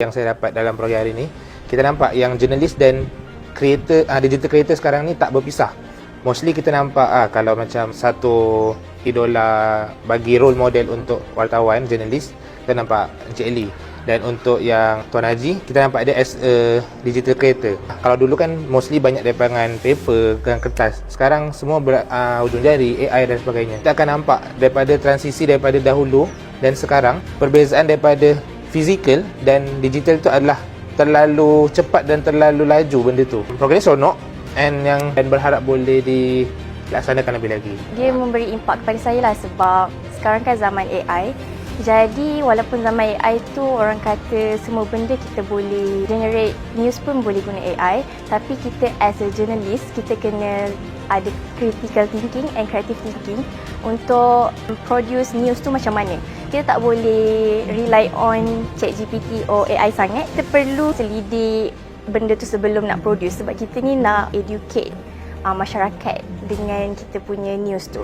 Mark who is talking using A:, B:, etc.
A: yang saya dapat dalam program hari ni kita nampak yang jurnalis dan creator uh, digital creator sekarang ni tak berpisah. Mostly kita nampak ah kalau macam satu idola bagi role model untuk wartawan jurnalis kita nampak Encik Eli. Dan untuk yang Tuan Haji kita nampak dia as a digital creator. Kalau dulu kan mostly banyak daripada paper dengan kertas. Sekarang semua ber, uh, ujung jari AI dan sebagainya. Kita akan nampak daripada transisi daripada dahulu dan sekarang perbezaan daripada fizikal dan digital itu adalah terlalu cepat dan terlalu laju benda tu. Program ni seronok and yang dan berharap boleh dilaksanakan lebih lagi.
B: Dia memberi impak kepada saya lah sebab sekarang kan zaman AI. Jadi walaupun zaman AI tu orang kata semua benda kita boleh generate news pun boleh guna AI tapi kita as a journalist kita kena ada critical thinking and creative thinking untuk produce news tu macam mana. Kita tak boleh rely on ChatGPT or AI sangat. Kita perlu selidik benda tu sebelum nak produce sebab kita ni nak educate uh, masyarakat dengan kita punya news tu.